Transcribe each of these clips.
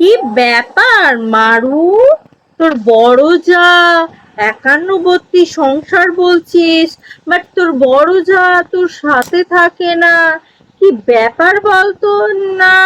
কি ব্যাপার, মারু? তোর বড় যা, একান্নবর্তী সংসার বলছিস বাট তোর বড় যা তোর সাথে থাকে না। কি ব্যাপার বলতো না,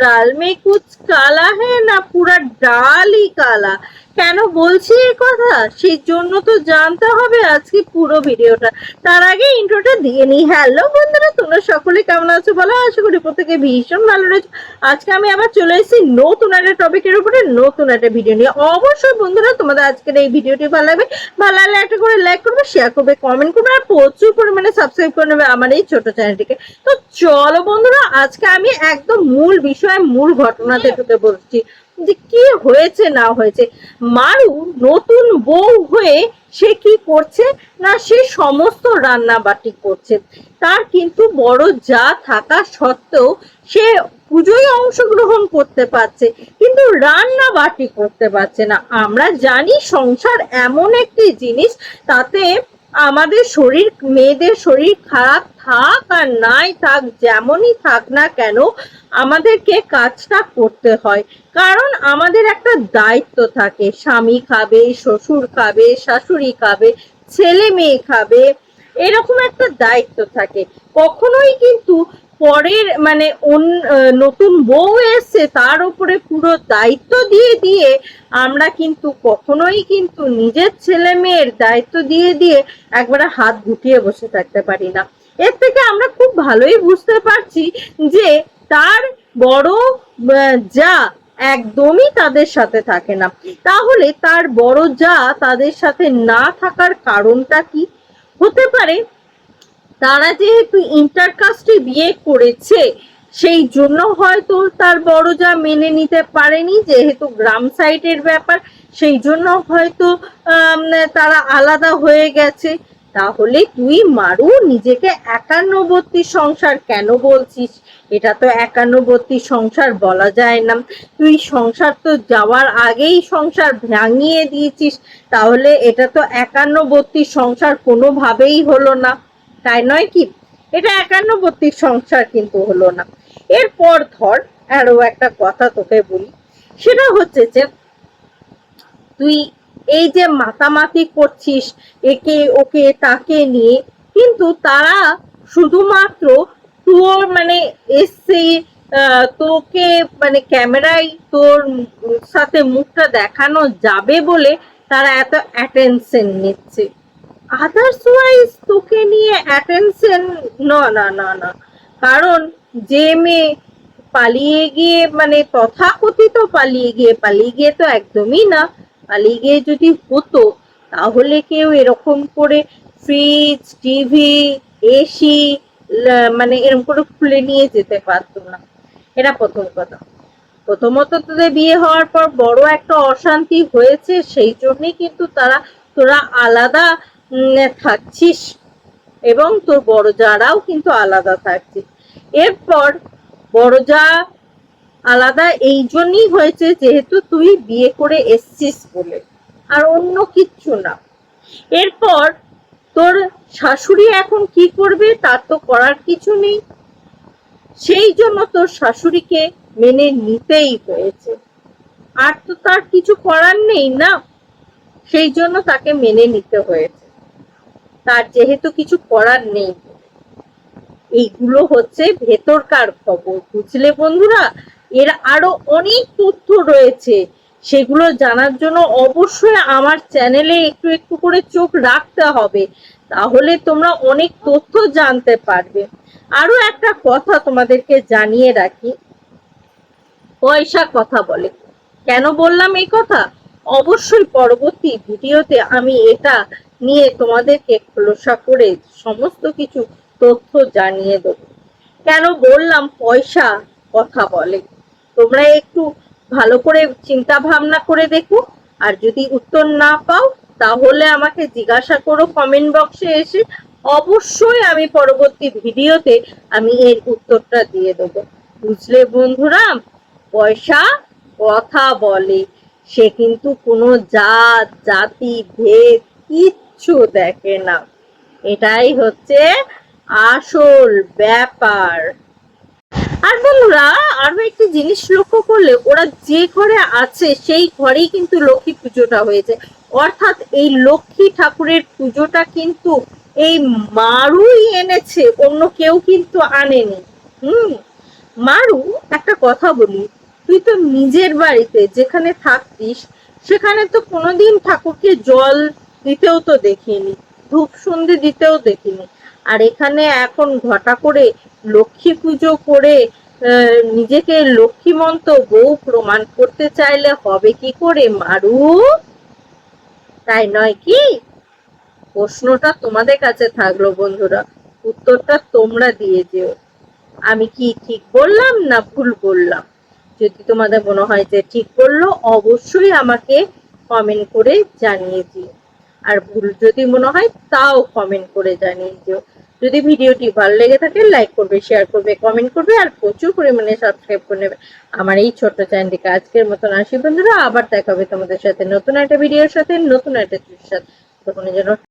ডালমে কুচ কালা হ্যাঁ না পুরা ডালই কালা। কেন বলছি এই কথা? সেই জন্য তো জানতে হবে আজকে পুরো ভিডিওটা। তার আগে ইন্ট্রোটা দিয়ে নিই। হ্যালো বন্ধুরা তোমরা সকলে কেমন আছো? বলো আশা করি প্রত্যেকে ভীষণ ভালো রয়েছে। আজকে আমি আবার চলে এসেছি নতুন একটা টপিকের উপরে নতুন একটা ভিডিও নিয়ে। অবশ্যই বন্ধুরা তোমাদের আজকের এই ভিডিওটি ভালো লাগবে। ভালো লাগলে একটা করে লাইক করবে শেয়ার করবে কমেন্ট করবে আর প্রচুর পরিমাণে সাবস্ক্রাইব করে নেবে আমার এই ছোট চ্যানেলটিকে তো চলো বন্ধুরা আজকে আমি একদম মূল বিষয় মূল ঘটনাতে ঢুকে বলছি। যে কি হয়েছে, না হয়েছে? মারু নতুন বউ হয়ে সে কি করছে? না, সে সমস্ত রান্না বাটি করছে। তার কিন্তু বড় যা থাকা সত্ত্বেও সে পুজোয় অংশগ্রহণ করতে পারছে, কিন্তু রান্না বাটি করতে পারছে না। আমরা জানি সংসার এমন একটি জিনিস, তাতে আমাদের শরীর, মেয়েদের শরীর খারাপ থাক আর নাই থাক, যেমনই থাক না কেন, আমাদেরকে কাজটা করতে হয়। কারণ আমাদের একটা দায়িত্ব থাকে। স্বামী খাবে, শ্বশুর খাবে, শাশুড়ি খাবে, ছেলে মেয়ে খাবে, এরকম একটা দায়িত্ব থাকে। কখনোই কিন্তু পরের মানে নতুন বউ এসছে, তার উপরে পুরো দায়িত্ব দিয়ে দিয়ে আমরা কিন্তু কখনোই কিন্তু নিজের ছেলে মেয়ের দায়িত্ব দিয়ে দিয়ে একবারে হাত গুটিয়ে বসে থাকতে পারি না। এর থেকে আমরা খুব ভালোই বুঝতে পারছি যে তার বড় যা একদমই তাদের সাথে থাকে না। তাহলে তার বড় যা তাদের সাথে না থাকার কারণটা কি? হতে পারে তারা যেহেতু ইন্টারকাস্টে বিয়ে করেছে, সেই জন্য হয়তো তার বড় যা মেনে নিতে পারেনি যেহেতু গ্রাম সাইডের ব্যাপার, সেই জন্য হয়তো তারা আলাদা হয়ে গেছে। তাহলে তুই মারু, নিজেকে একান্নবর্তী সংসার কেন বলছিস? এটা তো একান্নবর্তী সংসার বলা যায় না। তুই সংসার তো যাওয়ার আগেই সংসার ভাঙিয়ে দিয়েছিস, তাহলে এটা তো একান্নবর্তী সংসার কোনোভাবেই হলো না। তাই নয় কি? এটা একান্নবর্তী সংসার কিন্তু হলো না। এরপর ধর আরও একটা কথা তোকে বলি। সেটা হচ্ছে যে তুই এই যে মাতামাতি করছিস একে ওকে তাকে নিয়ে কিন্তু তারা শুধুমাত্র তোর মানে আহ, তোকে মানে ক্যামেরায় তোর সাথে মুখটা দেখানো যাবে বলে তারা এত অ্যাটেনশন নিচ্ছে। আদার্স ওয়াইজ তোকে নিয়ে অ্যাটেনশন না না না না কারণ যে মেয়ে পালিয়ে গিয়ে মানে তথাকথিত পালিয়ে গিয়ে পালিয়ে গিয়ে তো একদমই না, পালিয়ে গিয়ে যদি হতো, তাহলে কেউ এরকম করে ফ্রিজ টিভি এসি মানে এরকম করে খুলে নিয়ে যেতে পারতো না। এটা প্রথম কথা। প্রথমত তোদের বিয়ে হওয়ার পর বড় একটা অশান্তি হয়েছে, সেই জন্যই কিন্তু তারা, তোরা আলাদা থাকছিস। এবং তোর বড় যারাও কিন্তু আলাদা থাকছিস এরপর বড় যা আলাদা এই জন্যই হয়েছে যেহেতু তুই বিয়ে করে এসছিস বলে, আর অন্য কিচ্ছু না। এরপর তোর শাশুড়ি এখন কি করবে তার তো করার কিছু নেই। সেই জন্য তোর শাশুড়িকে মেনে নিতেই হয়েছে। আর তো তার কিছু করার নেই না, সেই জন্য তাকে মেনে নিতে হয়েছে। তার যেহেতু কিছু করার নেই। এইগুলো হচ্ছে ভেতরকার খবর, বুঝলে বন্ধুরা? এর আরও অনেক তথ্য রয়েছে। সেগুলো জানার জন্য অবশ্যই আমার চ্যানেলে একটু একটু করে চোখ রাখতে হবে। তাহলে তোমরা অনেক তথ্য জানতে পারবে। আরও একটা কথা তোমাদেরকে জানিয়ে রাখি। পয়সা কথা বলে। কেন বললাম এই কথা? অবশ্যই পরবর্তী ভিডিওতে আমি এটা নিয়ে তোমাদেরকে খোলসা করে সমস্ত কিছু তথ্য জানিয়ে দেবো। কেন বললাম পয়সা কথা বলে? তোমরা একটু ভালো করে চিন্তা ভাবনা করে দেখো। আর যদি উত্তর না পাও, তাহলে আমাকে জিজ্ঞাসা করো কমেন্ট বক্সে এসে। অবশ্যই আমি পরবর্তী ভিডিওতে আমি এর উত্তরটা দিয়ে দেবো। বুঝলে বন্ধুরা? পয়সা কথা বলে। সে কিন্তু কোনো জাত, জাতি, ভেদ কিচ্ছু দেখে না। এটাই হচ্ছে আসল ব্যাপার। আর বন্ধুরা, আরও একটি জিনিস লক্ষ্য করলে ওরা যে ঘরে আছে, সেই ঘরেই কিন্তু লক্ষ্মী পুজোটা হয়েছে। অর্থাৎ এই লক্ষ্মী ঠাকুরের পুজোটা কিন্তু এই মারুই এনেছে, অন্য কেউ কিন্তু আনেনি। হুম, মারু, একটা কথা বলি, তুই তো নিজের বাড়িতে যেখানে থাকতিস, সেখানে তো কোনোদিন ঠাকুরকে জল দিতেও তো দেখিনি ধূপ সন্ধে দিতেও দেখিনি। আর এখানে এখন ঘটা করে লক্ষ্মী পুজো করে নিজেকে লক্ষ্মীমন্ত বউ প্রমাণ করতে চাইলে হবে কি করে, মারু? তাই নয় কি? প্রশ্নটা তোমাদের কাছে থাকল বন্ধুরা, উত্তরটা তোমরা দিয়ে যেও। আমি কি ঠিক বললাম না ভুল বললাম? যদি তোমাদের মনে হয় যে ঠিক বলল, অবশ্যই আমাকে কমেন্ট করে জানিয়ে দিও। আর ভুল যদি মনে হয় তাও কমেন্ট করে জানিয়ে দিও যদি ভিডিওটি ভালো লেগে থাকে লাইক করবে শেয়ার করবে কমেন্ট করবে, আর প্রচুর পরিমাণে সাবস্ক্রাইব করে নেবে। আমার এই ছোট্ট চ্যানেলটিকে আজকের মতন আসি বন্ধুরা, আবার দেখা হবে তোমাদের সাথে নতুন একটা ভিডিওর সাথে, নতুন একটা সাথে। তখন যেন